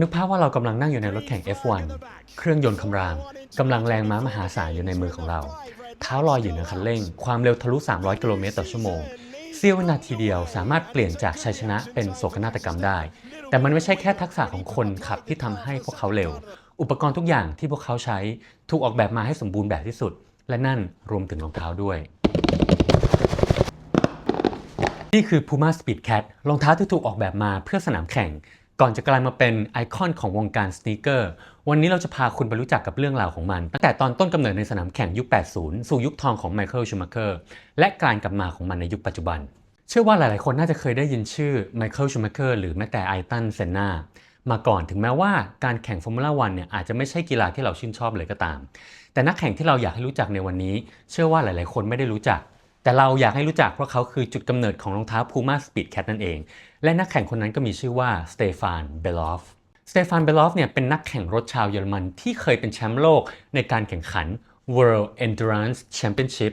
นึกภาพว่าเรากำลังนั่งอยู่ในรถแข่ง F1 เครื่องยนต์คำรามกำลังแรงม้ามหาศาลอยู่ในมือของเรา เท้าลอยอยู่เหนือคันเร่ง ความเร็วทะลุ 300 กิโลเมตรต่อชั่วโมงเสี้ยวนาทีเดียวสามารถเปลี่ยนจากชัยชนะเป็นโศกนาฏกรรมได้ แต่มันไม่ใช่แค่ทักษะของคนขับที่ทำให้พวกเขาเร็ว อุปกรณ์ทุกอย่างที่พวกเขาใช้ถูกออกแบบมาให้สมบูรณ์แบบที่สุด และนั่นรวมถึงรองเท้าด้วยนี่คือ Puma Speed Cat รองเท้าที่ถูกออกแบบมาเพื่อสนามแข่ง ก่อนจะกลายมาเป็นไอคอนของวงการสเนีกเกอร์ วันนี้เราจะพาคุณไปรู้จักกับเรื่องราวของมัน ตั้งแต่ตอนต้นกำเนิดในสนามแข่งยุค 80 สู่ยุคทองของไมเคิลชูมาเ e อร์ และการกลับมาของมันในยุคปัจจุบัน เชื่อว่าหลายๆ คนน่าจะเคยได้ยินชื่อไมเคิลชูมาเ e อร์หรือแม้แต่ไอตันเซนนามาก่อนถึงแม้ว่าการแข่งฟอร์มูล่าวันเนี่ยอาจจะไม่ใช่กีฬาที่เราชื่นชอบเลยก็ตาม แต่นักแข่งที่เราอยากให้รู้จักในวันนี้ เชื่อว่าหลาย ๆ คนไม่ได้รู้จัก แต่เราอยากให้รู้จักเพราะเขาคือจุดกำเนิดของรองเท้า Puma Speed Cat นั่นเอง และนักแข่งคนนั้นก็มีชื่อว่าสเตฟานเบลอฟสเตฟานเบลอฟเนี่ยเป็นนักแข่งรถชาวเยอรมันที่เคยเป็นแชมป์โลกในการแข่งขัน World Endurance Championship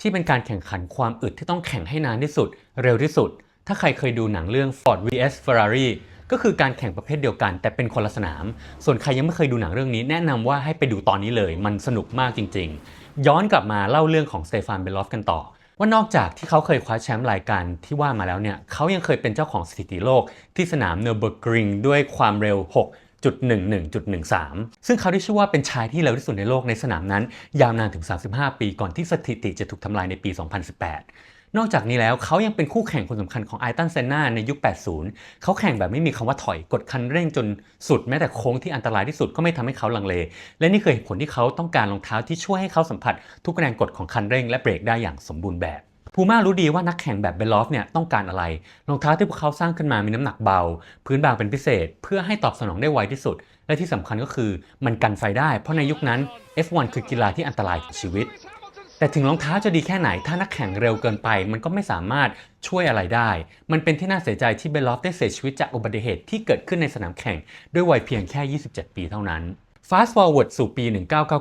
ที่เป็นการแข่งขันความอึดที่ต้องแข่งให้นานที่สุด เร็วที่สุด ถ้าใครเคยดูหนังเรื่อง Ford vs Ferrari ก็คือการแข่งประเภทเดียวกัน แต่เป็นคนละสนาม ส่วนใครยังไม่เคยดูหนังเรื่องนี้ แนะนำว่าให้ไปดูตอนนี้เลย มันสนุกมากจริงๆ ย้อนกลับมาเล่าเรื่องของสเตฟานเบลอฟกันต่อ ว่านอกจากที่เขาเคยคว้าแชมป์รายการที่ว่ามาแล้วเนี่ยเขายังเคยเป็นเจ้าของสถิติโลกที่สนามเนอร์เบอร์กริงด้วยความเร็ว 6.11.13 ซึ่งเขาได้ชื่อว่าเป็นชายที่เร็วที่สุดในโลกในสนามนั้น ยาวนานถึง 35 ปีก่อนที่สถิติจะถูกทำลายในปี 2018 นอกจากนี้แล้วเขายังเป็นคู่แข่งคนสำคัญของไอตันเซนนาในยุค 80 เขาแข่งแบบไม่มีคำว่าถอยกดคันเร่งจนสุดแม้แต่โค้งที่อันตรายที่สุดก็ไม่ทำให้เขาลังเล และนี่คือเหตุผลที่เขาต้องการรองเท้าที่ช่วยให้เขาสัมผัส ทุกแรงกดของคันเร่งและเบรกได้อย่างสมบูรณ์แบบพูม่ารู้ดีว่านักแข่งแบบเบลลอฟเนี่ยต้องการอะไร รองเท้าที่พวกเขาสร้างขึ้นมามีน้ำหนักเบา พื้นบางเป็นพิเศษ เพื่อให้ตอบสนองได้ไวที่สุด และที่สำคัญก็คือมันกันไฟได้ เพราะในยุคนั้น F1 คือกีฬาที่อันตรายต่อชีวิต แต่ถึงรองเท้าจะดีแค่ไหน ถ้านักแข่งเร็วเกินไป มันก็ไม่สามารถช่วยอะไรได้ มันเป็นที่น่าเสียใจที่เบลลอฟได้เสียชีวิตจากอุบัติเหตุที่เกิดขึ้นในสนามแข่ง ด้วยวัยเพียงแค่ 27 ปีเท่านั้น Fast forward สู่ปี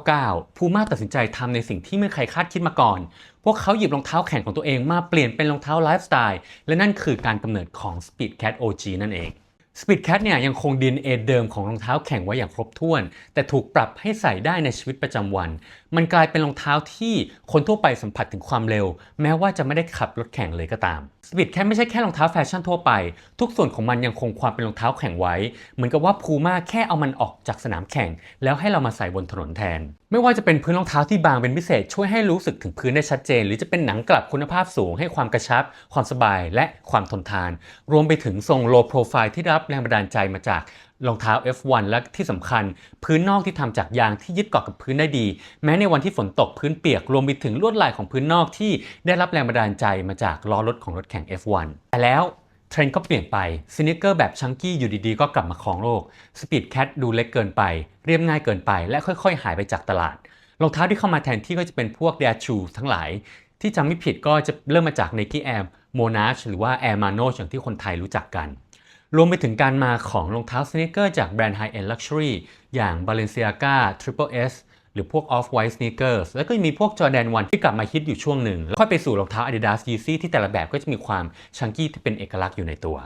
1999 พูม่าตัดสินใจทำในสิ่งที่ไม่มีใครคาดคิดมาก่อน พวกเขาหยิบรองเท้าแข่งของตัวเองมาเปลี่ยนเป็นรองเท้าไลฟ์สไตล์ และนั่นคือการกำเนิดของ Speed Cat OG นั่นเอง Speed Cat เนี่ยยังคง DNA เดิมของรองเท้าแข่งไว้อย่างครบถ้วน แต่ถูกปรับให้ใส่ได้ในชีวิตประจำวัน มันกลายเป็นรองเท้าที่คนทั่วไปสัมผัสถึงความเร็ว แม้ว่าจะไม่ได้ขับรถแข่งเลยก็ตาม สปีดแค่ไม่ใช่แค่รองเท้าแฟชั่นทั่วไป ทุกส่วนของมันยังคงความเป็นรองเท้าแข่งไว้ เหมือนกับว่าพูม่าแค่เอามันออกจากสนามแข่ง แล้วให้เรามาใส่บนถนนแทน ไม่ว่าจะเป็นพื้นรองเท้าที่บางเป็นพิเศษ ช่วยให้รู้สึกถึงพื้นได้ชัดเจน หรือจะเป็นหนังกลับคุณภาพสูง ให้ความกระชับ ความสบายและความทนทาน รวมไปถึงทรงโลโปรไฟล์ที่รับแรงบันดาลใจมาจาก รองเท้า F1 และที่สำคัญ พื้นนอกที่ทำจากยางที่ยึดเกาะกับพื้นได้ดี แม้ในวันที่ฝนตกพื้นเปียกรวมไปถึงลวดลายของพื้นนอกที่ได้รับแรงบันดาลใจมาจากล้อรถของรถแข่ง F1 แต่แล้วเทรนด์ก็เปลี่ยนไปสนิเกอร์แบบชังกี้อยู่ดีๆ ก็กลับมาครองโลกสปีดแคทดูเล็กเกินไป เรียบง่ายเกินไป และค่อยๆ หายไปจากตลาดรองเท้าที่เข้ามาแทนที่ก็จะเป็นพวก Dare Shoe ทั้งหลาย ที่จำไม่ผิดก็จะเริ่มมาจาก Nike Air Monash หรือว่า Air Manos อย่างที่คนไทยรู้จักกัน รวมไปถึงการมาของรองเท้าสเนคเกอร์จากแบรนด์ High End Luxury อย่าง Balenciaga Triple S หรือพวก Off White Sneakers แล้วก็มีพวก Jordan 1 ที่กลับมาฮิตอยู่ช่วงหนึ่ง แล้วค่อยไปสู่รองเท้า Adidas Yeezy ที่แต่ละแบบก็จะมีความชังกี้ที่เป็นเอกลักษณ์อยู่ในตัว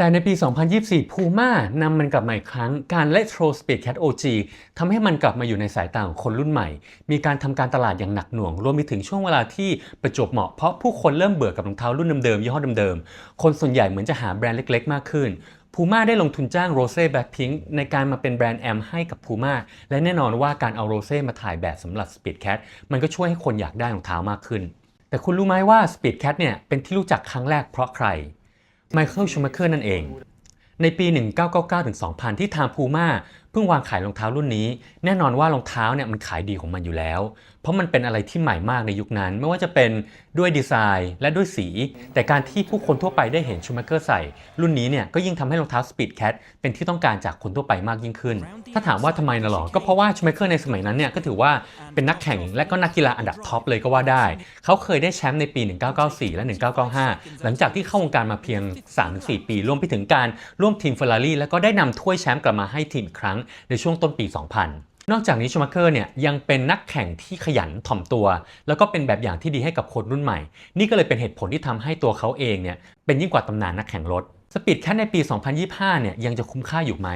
แต่ในปี 2024 Puma นำมันกลับมาอีกครั้ง การ Retro Speed Cat OG ทำให้มันกลับมาอยู่ในสายตาของคนรุ่นใหม่ มีการทำการตลาดอย่างหนักหน่วง รวมไปถึงช่วงเวลาที่ประจวบเหมาะ เพราะผู้คนเริ่มเบื่อกับรองเท้ารุ่นเดิมๆยี่ห้อเดิมๆ คนส่วนใหญ่เหมือนจะหาแบรนด์เล็กๆ มากขึ้นพูม่าได้ลงทุนจ้างโรเซ่แบ็คพิงในการมาเป็นแบรนด์แอมให้กับพูม่าและแน่นอนว่าการเอาโรเซ่มาถ่ายแบบสำหรับ Speed Cat มันก็ช่วยให้คนอยากได้รองเท้ามากขึ้น แต่คุณรู้ไหมว่า Speed Cat เนี่ยเป็นที่รู้จักครั้งแรกเพราะใคร ไมเคิลชูมาเคอร์นั่นเอง ในปี 1999-2000 ที่ทางพูม่า พิ่งวางขายรองเท้ารุ่นนี้ แน่นอนว่ารองเท้าเนี่ยมันขายดีของมันอยู่แล้ว เพราะมันเป็นอะไรที่ใหม่มากในยุคนั้น ไม่ว่าจะเป็นด้วยดีไซน์และด้วยสี แต่การที่ผู้คนทั่วไปได้เห็นชูมเกอร์ใส่ รุ่นนี้เนี่ยก็ยิ่งทำให้รองเท้า Speed Cat เป็นที่ต้องการจากคนทั่วไปมากยิ่งขึ้น ถ้าถามว่าทำไมนะหรอ ก็เพราะว่าชูมเกอร์ในสมัยนั้นเนี่ยก็ถือว่าเป็นนักแข่งและก็นักกีฬาอันดับท็อปเลยก็ว่าได้ เขาเคยได้แชมป์ในปี 1994 และ 1995 หลังจากที่เข้าวงการมาเพียง 3-4 ปี รวมไปถึงการร่วมทีมเฟอร์รารี่แล้วก็ได้นำถ้วยแชมป์กลับมาให้ทีมอีกครั้งในช่วงต้นปี 2000นอกจากนี้ชูมาเกอร์เนี่ยยังเป็นนักแข่งที่ขยันถ่อมตัว แล้วก็เป็นแบบอย่างที่ดีให้กับคนรุ่นใหม่ นี่ก็เลยเป็นเหตุผลที่ทำให้ตัวเขาเองเนี่ยเป็นยิ่งกว่าตำนานนักแข่งรถ Speed Cat ในปี 2025 เนี่ยยังจะคุ้มค่าอยู่ไหม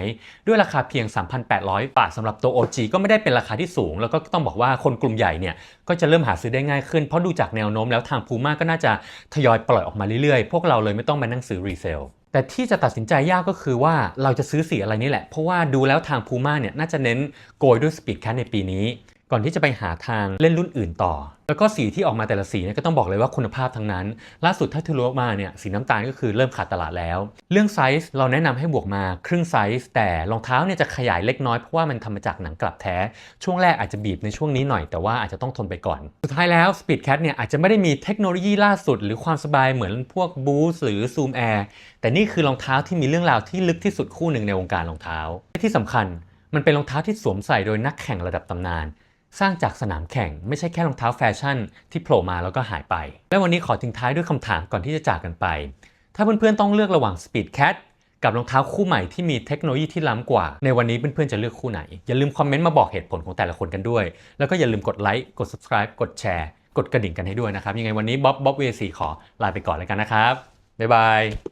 ด้วยราคาเพียง 3,800 บาทสำหรับตัว OG ก็ไม่ได้เป็นราคาที่สูง แล้วก็ต้องบอกว่าคนกลุ่มใหญ่เนี่ยก็จะเริ่มหาซื้อได้ง่ายขึ้น เพราะดูจากแนวโน้มแล้วทาง Puma ก็น่าจะทยอยปล่อยออกมาเรื่อยๆ พวกเราเลยไม่ต้องมานั่งซื้อรีเซล แต่ที่จะตัดสินใจยากก็คือว่าเราจะซื้อสีอะไรนี่แหละ เพราะว่าดูแล้วทางปูม่าเนี่ยน่าจะเน้นโกยด้วยสปีดแคทในปีนี้ ก่อนที่จะไปหาทางเล่นรุ่นอื่นต่อ แล้วก็สีที่ออกมาแต่ละสีเนี่ยก็ต้องบอกเลยว่าคุณภาพทั้งนั้น ล่าสุดถ้าทะลุมาเนี่ยสีน้ำตาลก็คือเริ่มขาดตลาดแล้ว เรื่องไซส์เราแนะนำให้บวกมาครึ่งไซส์แต่รองเท้าเนี่ยจะขยายเล็กน้อยเพราะว่ามันทำมาจากหนังกลับแท้ ช่วงแรกอาจจะบีบในช่วงนี้หน่อยแต่ว่าอาจจะต้องทนไปก่อน สุดท้ายแล้ว Speed Cat เนี่ยอาจจะไม่ได้มีเทคโนโลยีล่าสุด หรือความสบายเหมือนพวก Boost หรือ Zoom Air แต่นี่คือรองเท้าที่มีเรื่องราวที่ลึกที่สุดคู่หนึ่งในวงการรองเท้าและที่สำคัญมันเป็นรองเท้าที่สวมใส่โดยนักแข่งระดับตำนาน สร้างจากสนามแข่งไม่ใช่แค่รองเท้าแฟชั่นที่โผล่มาแล้วก็หายไป และวันนี้ขอทิ้งท้ายด้วยคำถามก่อนที่จะจากกันไป ถ้าเพื่อนๆต้องเลือกระหว่าง Speed Cat กับรองเท้าคู่ใหม่ที่มีเทคโนโลยีที่ล้ำกว่า ในวันนี้เพื่อนๆจะเลือกคู่ไหน อย่าลืมคอมเมนต์มาบอกเหตุผลของแต่ละคนกันด้วย แล้วก็อย่าลืมกดไลค์กด subscribe กดแชร์กดกระดิ่งกันให้ด้วยนะครับ ยังไงวันนี้บ๊อบบ๊อบเวสีขอลาไปก่อนแล้วกันนะครับบ๊ายบาย